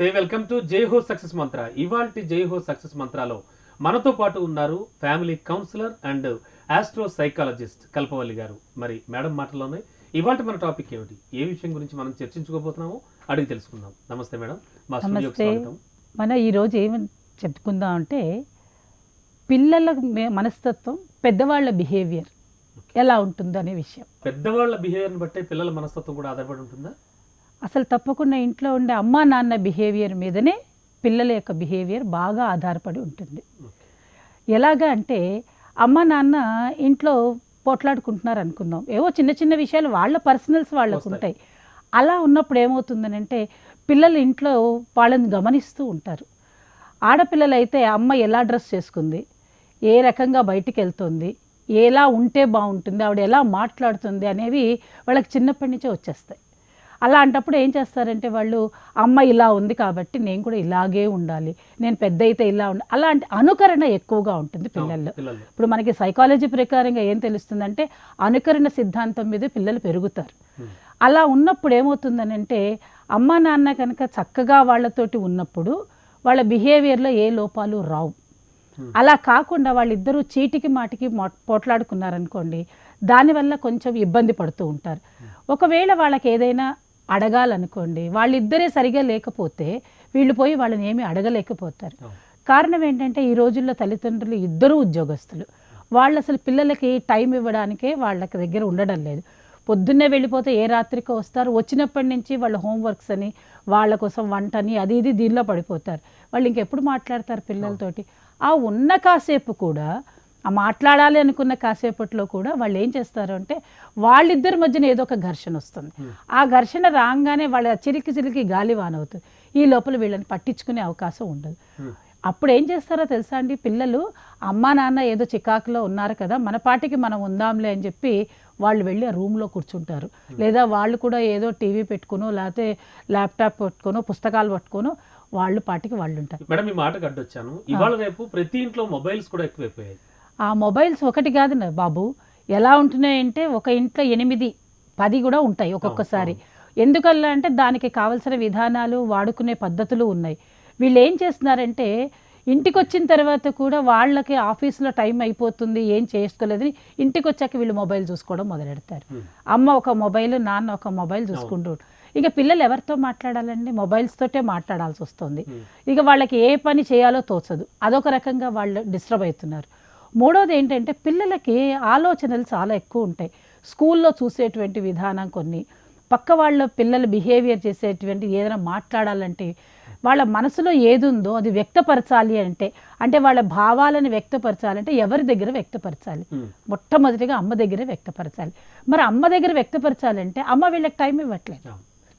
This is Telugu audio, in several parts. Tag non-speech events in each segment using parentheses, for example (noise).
నమస్తే వెల్కమ్ టు జై హో సక్సెస్ మంత్ర. ఇవాల్టి జై హో సక్సెస్ మంత్రాలో మనతో పాటు ఉన్నారు family counsellor and astro psychologist Kalpavalli garu. మరి మేడం మాటలోనే ఇవాళ మన టాపిక్ ఏమిటి? ఏ విషయం గురించి మనం చర్చించుకోబోతున్నామో అడిగి తెలుసుకుందాం. నమస్తే మేడం. మా. స్వాగతం. మనం ఈరోజు ఏమని చెప్పుకుందాం అంటే పిల్లల మనస్తత్వం పెద్దవాళ్ళ బిహేవియర్ ఎలా ఉంటుందో అనే విషయం. పెద్దవాళ్ళ బిహేవియర్ని బట్టే పిల్లల మనస్తత్వం కూడా ఆధారపడి ఉంటుందా? అసలు తప్పకుండా ఇంట్లో ఉండే అమ్మా నాన్న బిహేవియర్ మీదనే పిల్లల యొక్క బిహేవియర్ బాగా ఆధారపడి ఉంటుంది. ఎలాగా అంటే అమ్మ నాన్న ఇంట్లో పోట్లాడుకుంటున్నారు అనుకుందాం. ఏవో చిన్న చిన్న విషయాలు వాళ్ళ పర్సనల్స్ వాళ్ళకు. ఉంటాయి. అలా ఉన్నప్పుడు ఏమవుతుందనంటే పిల్లలు ఇంట్లో వాళ్ళని గమనిస్తూ ఉంటారు. ఆడపిల్లలు అయితే అమ్మ ఎలా డ్రెస్ చేసుకుంది? ఏ రకంగా బయటికి వెళ్తుంది? ఎలా ఉంటే బాగుంటుంది? ఆవిడ ఎలా మాట్లాడుతుంది? అనేవి వాళ్ళకి చిన్నప్పటి నుంచే వచ్చేస్తాయి. అలాంటప్పుడు ఏం చేస్తారంటే వాళ్ళు అమ్మ ఇలా ఉంది కాబట్టి నేను కూడా ఇలాగే ఉండాలి. నేను పెద్ద అయితే ఇలా ఉండాలి అలాంటి అనుకరణ ఎక్కువగా ఉంటుంది పిల్లల్లో. పిల్లలు ఇప్పుడు మనకి సైకాలజీ ప్రకారంగా ఏం తెలుస్తుందంటే అనుకరణ సిద్ధాంతం మీద పిల్లలు పెరుగుతారు. అలా ఉన్నప్పుడు ఏమవుతుందనంటే అమ్మ నాన్న కనుక చక్కగా వాళ్ళతోటి ఉన్నప్పుడు వాళ్ళ బిహేవియర్లో ఏ లోపాలు రావు. అలా కాకుండా వాళ్ళిద్దరూ చీటికి మాటికి పోట్లాడుకున్నారనుకోండి దానివల్ల కొంచెం ఇబ్బంది పడుతూ ఉంటారు. ఒకవేళ వాళ్ళకి ఏదైనా అడగాలనుకోండి వాళ్ళిద్దరే సరిగా లేకపోతే వీళ్ళు పోయి వాళ్ళని ఏమీ అడగలేకపోతారు. కారణం ఏంటంటే ఈ రోజుల్లో తల్లిదండ్రులు ఇద్దరు ఉద్యోగస్తులు. వాళ్ళు అసలు పిల్లలకి టైం ఇవ్వడానికే వాళ్ళకి దగ్గర ఉండడం లేదు. పొద్దున్నే వెళ్ళిపోతే ఏ రాత్రికో వస్తారు. వచ్చినప్పటి నుంచి వాళ్ళ హోంవర్క్స్ అని వాళ్ళ కోసం వంట అని అది ఇది దీనిలో పడిపోతారు. వాళ్ళు ఇంకెప్పుడు మాట్లాడతారు పిల్లలతోటి? ఆ ఉన్న కాసేపు కూడా మాట్లాడాలి అనుకున్న కాసేపట్లో కూడా వాళ్ళు ఏం చేస్తారు అంటే వాళ్ళిద్దరి మధ్యన ఏదో ఒక ఘర్షణ వస్తుంది. Hmm. ఆ ఘర్షణ రాగానే వాళ్ళ చిరికి చిరికి గాలివాన అవుతుంది ఈ లోపల వీళ్ళని పట్టించుకునే అవకాశం ఉండదు. Hmm. అప్పుడు ఏం చేస్తారో తెలుసా అండి? పిల్లలు అమ్మా నాన్న ఏదో చికాకులో ఉన్నారు కదా మన పాటికి మనం ఉందాంలే అని చెప్పి వాళ్ళు వెళ్ళి ఆ రూమ్లో కూర్చుంటారు. లేదా వాళ్ళు కూడా ఏదో టీవీ పెట్టుకునో లేకపోతే ల్యాప్టాప్ పట్టుకోనో పుస్తకాలు పట్టుకోనో వాళ్ళు పాటికి వాళ్ళు ఉంటారు మేడం ఈ మాటకు అడ్డొచ్చాను ఇవాళ రేపు ప్రతి ఇంట్లో మొబైల్స్ కూడా ఎక్కువైపోయాయి. ఆ మొబైల్స్ ఒకటి కాదు బాబు. ఎలా ఉంటున్నాయంటే ఒక ఇంట్లో ఎనిమిది పది కూడా ఉంటాయి ఒక్కొక్కసారి. ఎందుకల్లా అంటే దానికి కావలసిన విధానాలు వాడుకునే పద్ధతులు ఉన్నాయి. వీళ్ళు ఏం చేస్తున్నారంటే ఇంటికి వచ్చిన తర్వాత కూడా వాళ్ళకి ఆఫీస్లో టైం అయిపోతుంది ఏం చేసుకోలేదని ఇంటికి వచ్చాక వీళ్ళు మొబైల్ చూసుకోవడం మొదలెడతారు. అమ్మ ఒక మొబైల్ నాన్న ఒక మొబైల్ చూసుకుంటూ ఇక పిల్లలు ఎవరితో మాట్లాడాలండి? మొబైల్స్ తోటే మాట్లాడాల్సి వస్తుంది. ఇక వాళ్ళకి ఏ పని చేయాలో తోచదు. అదొక రకంగా వాళ్ళు డిస్టర్బ్ అవుతున్నారు. మూడోది ఏంటంటే పిల్లలకి ఆలోచనలు చాలా ఎక్కువ ఉంటాయి స్కూల్లో చూసేటువంటి విధానం కొన్ని పక్క వాళ్ళ పిల్లల బిహేవియర్ చేసేటువంటి ఏదైనా మాట్లాడాలంటే వాళ్ళ మనసులో ఏది ఉందో అది వ్యక్తపరచాలి అంటే అంటే వాళ్ళ భావాలను వ్యక్తపరచాలంటే ఎవరి దగ్గర వ్యక్తపరచాలి. మొట్టమొదటిగా అమ్మ దగ్గరే వ్యక్తపరచాలి మరి అమ్మ దగ్గర వ్యక్తపరచాలంటే అమ్మ వీళ్ళకి టైం ఇవ్వట్లేదు.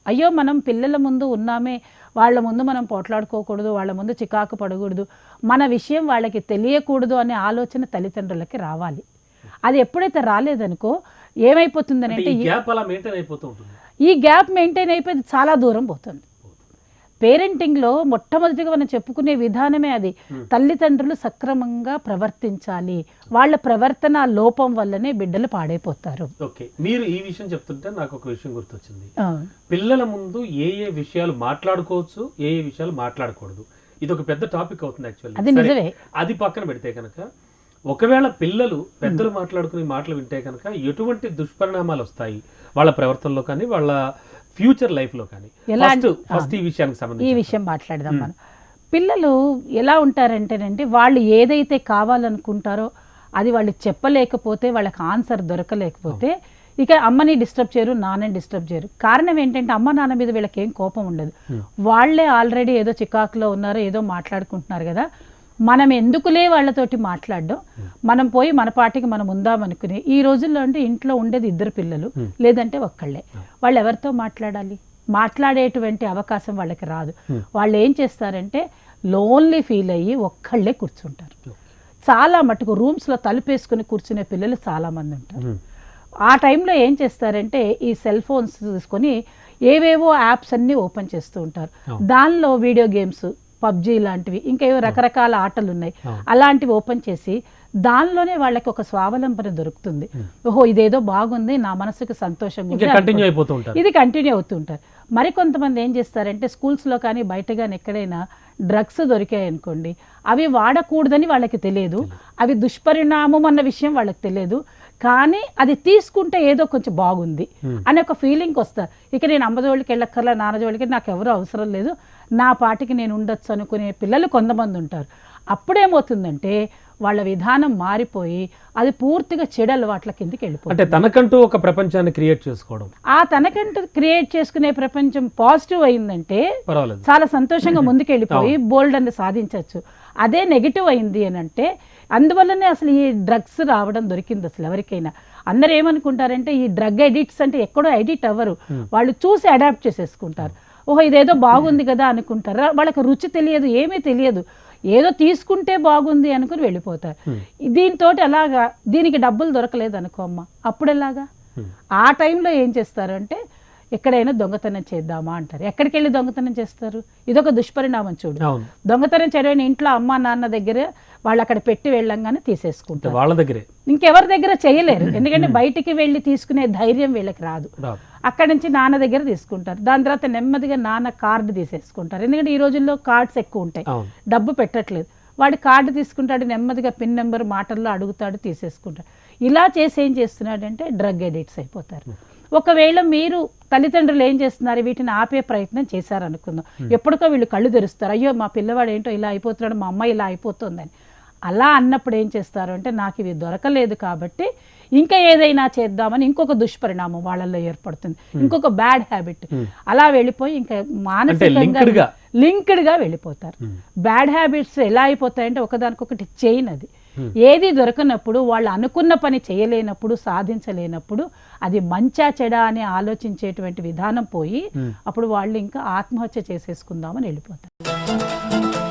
అయ్యో మనం పిల్లల ముందు ఉన్నామే వాళ్ళ ముందు మనం పోట్లాడుకోకూడదు వాళ్ళ ముందు చికాకు పడకూడదు. మన విషయం వాళ్ళకి తెలియకూడదు అనే ఆలోచన తల్లిదండ్రులకి రావాలి. అది ఎప్పుడైతే రాలేదనుకో అంటే ఏమైపోతుందనంటే ఈ గ్యాప్ అలా మెయింటైన్ అయిపోతూ ఉంటుంది. ఈ గ్యాప్ మెయింటైన్ అయిపోయి చాలా దూరం పోతుంది. పేరెంటింగ్లో మొట్టమొదటిగా మనం చెప్పుకునే విధానమే అది. తల్లిదండ్రులు సక్రమంగా ప్రవర్తించాలి. వాళ్ళ ప్రవర్తన లోపం వల్లనే బిడ్డలు పాడైపోతారు. ఓకే. మీరు ఈ విషయం చెప్తుంటే నాకు ఒక విషయం గుర్తొచ్చింది. పిల్లల ముందు ఏ ఏ విషయాలు మాట్లాడుకోవచ్చు ఏ ఏ విషయాలు మాట్లాడకూడదు. ఇది ఒక పెద్ద టాపిక్ అవుతుంది అది యాక్చువల్లీ నిజమే. అది పక్కన పెడితే కనుక ఒకవేళ పిల్లలు పెద్దలు మాట్లాడుకునే మాటలు వింటే కనుక ఎటువంటి దుష్పరిణామాలు వస్తాయి? వాళ్ళ ప్రవర్తనలో కానీ వాళ్ళ ఫ్యూచర్ లైఫ్లో కానీ. ఫస్ట్ ఫస్ట్ ఈ విషయానికి ఈ సంబంధించి విషయం మాట్లాడదాం మనం. పిల్లలు ఎలా ఉంటారంటేనండి వాళ్ళు ఏదైతే కావాలనుకుంటారో అది వాళ్ళు చెప్పలేకపోతే వాళ్ళకి ఆన్సర్ దొరకలేకపోతే ఇక అమ్మని డిస్టర్బ్ చేయరు నాన్నని డిస్టర్బ్ చేయరు. కారణం ఏంటంటే అమ్మ నాన్న మీద వీళ్ళకి ఏం కోపం ఉండదు. వాళ్ళే ఆల్రెడీ ఏదో చికాకులో ఉన్నారు ఏదో మాట్లాడుకుంటున్నారు కదా. మనం ఎందుకులే వాళ్ళతోటి మాట్లాడడం? మనం పోయి మన పాటికి మనం ఉందామనుకుని ఈ రోజుల్లో అంటే ఇంట్లో ఉండేది ఇద్దరు పిల్లలు. లేదంటే ఒక్కళ్ళే. వాళ్ళు ఎవరితో మాట్లాడాలి? మాట్లాడేటువంటి అవకాశం వాళ్ళకి రాదు. వాళ్ళు ఏం చేస్తారంటే లోన్లీ ఫీల్ అయ్యి ఒక్కళ్ళే కూర్చుంటారు. చాలా మటుకు రూమ్స్లో తలుపేసుకుని కూర్చునే పిల్లలు చాలామంది ఉంటారు. ఆ టైంలో ఏం చేస్తారంటే ఈ సెల్ ఫోన్స్ తీసుకొని ఏవేవో యాప్స్ అన్నీ ఓపెన్ చేస్తూ ఉంటారు. దానిలో వీడియో గేమ్స్ పబ్జి లాంటివి ఇంకా ఏవో రకరకాల ఆటలు ఉన్నాయి. అలాంటివి ఓపెన్ చేసి దానిలోనే వాళ్ళకి ఒక స్వావలంబన దొరుకుతుంది. ఓహో ఇదేదో బాగుంది నా మనసుకు సంతోషంగా కంటిన్యూ ఉంటారు. ఇది కంటిన్యూ అవుతుంటారు మరి కొంతమంది ఏం చేస్తారంటే స్కూల్స్లో కానీ బయట కానీ ఎక్కడైనా డ్రగ్స్ దొరికాయి అనుకోండి అవి వాడకూడదని వాళ్ళకి తెలియదు. అవి దుష్పరిణామం అన్న విషయం వాళ్ళకి తెలియదు. కానీ అది తీసుకుంటే ఏదో కొంచెం బాగుంది Hmm. అనే ఒక ఫీలింగ్ వస్తారు. ఇక నేను అమ్మ జోలికి వెళ్ళక్కర్లా నాన్న జోలికి నాకు ఎవరు అవసరం లేదు. నా పాటికి నేను ఉండొచ్చు అనుకునే పిల్లలు కొంతమంది ఉంటారు. అప్పుడేమవుతుందంటే వాళ్ళ విధానం మారిపోయి అది పూర్తిగా చెడు అలవాట్ల కిందకి వెళ్ళిపోతుంది. అంటే తనకంటూ ఒక ప్రపంచాన్ని క్రియేట్ చేసుకోవడం. ఆ తనకంటూ క్రియేట్ చేసుకునే ప్రపంచం పాజిటివ్ అయిందంటే చాలా సంతోషంగా (laughs) ముందుకెళ్ళిపోయి బోల్డ్ అని సాధించవచ్చు. అదే నెగిటివ్ అయింది అని అంటే అందువల్లనే అసలు ఈ డ్రగ్స్ రావడం దొరికింది అసలు ఎవరికైనా. అందరు ఏమనుకుంటారంటే ఈ డ్రగ్ ఎడిట్స్ అంటే ఎక్కడో ఎడిట్ అవ్వరు. వాళ్ళు చూసి అడాప్ట్ చేసేసుకుంటారు. ఓహో ఇదేదో బాగుంది కదా అనుకుంటారు? వాళ్ళకి రుచి తెలియదు ఏమీ తెలియదు. ఏదో తీసుకుంటే బాగుంది అనుకుని వెళ్ళిపోతారు. దీంతో అలాగా దీనికి డబ్బులు దొరకలేదు అనుకో అమ్మ. అప్పుడు ఎలాగా? Hmm. ఆ టైంలో ఏం చేస్తారు అంటే ఎక్కడైనా దొంగతనం చేద్దామా అంటారు. ఎక్కడికి వెళ్ళి దొంగతనం చేస్తారు? ఇదొక దుష్పరిణామం చూడు. దొంగతనం చేయడం ఇంట్లో అమ్మ నాన్న దగ్గర వాళ్ళు అక్కడ పెట్టి వెళ్ళంగానే తీసేసుకుంటారు. వాళ్ళ దగ్గరే. ఇంకెవరి దగ్గర చేయలేరు. (laughs) ఎందుకంటే బయటికి వెళ్ళి తీసుకునే ధైర్యం వీళ్ళకి రాదు. అక్కడి నుంచి నాన్న దగ్గర తీసుకుంటారు. దాని తర్వాత నెమ్మదిగా నాన్న కార్డు తీసేసుకుంటారు. ఎందుకంటే ఈ రోజుల్లో కార్డ్స్ ఎక్కువ ఉంటాయి. డబ్బు పెట్టట్లేదు. వాడు కార్డు తీసుకుంటాడు నెమ్మదిగా పిన్ నెంబర్ మాటల్లో అడుగుతాడు తీసేసుకుంటాడు. ఇలా చేసి ఏం చేస్తున్నాడంటే డ్రగ్ ఎడిక్ట్స్ అయిపోతారు. ఒకవేళ మీరు తల్లిదండ్రులు ఏం చేస్తున్నారు? వీటిని ఆపే ప్రయత్నం చేశారనుకుందాం. ఎప్పటికో వీళ్ళు కళ్ళు తెరుస్తారు. అయ్యో మా పిల్లవాడు ఏంటో ఇలా అయిపోతున్నాడు మా అమ్మాయి ఇలా అయిపోతుందని. అలా అన్నప్పుడు ఏం చేస్తారు అంటే నాకు ఇవి దొరకలేదు కాబట్టి ఇంకా ఏదైనా చేద్దామని ఇంకొక దుష్పరిణామం వాళ్ళల్లో ఏర్పడుతుంది. ఇంకొక బ్యాడ్ హ్యాబిట్ అలా వెళ్ళిపోయి ఇంకా మానసికంగా linked గా. లింక్డ్గా వెళ్ళిపోతారు. Hmm. బ్యాడ్ హ్యాబిట్స్ ఎలా అయిపోతాయంటే ఒకదానికొకటి చైన్ అది. ఏది దొరకనప్పుడు వాళ్ళు అనుకున్న పని చేయలేనప్పుడు సాధించలేనప్పుడు అది మంచా చెడా అని ఆలోచించేటువంటి విధానం పోయి Hmm. అప్పుడు వాళ్ళు ఇంకా ఆత్మహత్య చేసేసుకుందామని వెళ్ళిపోతారు.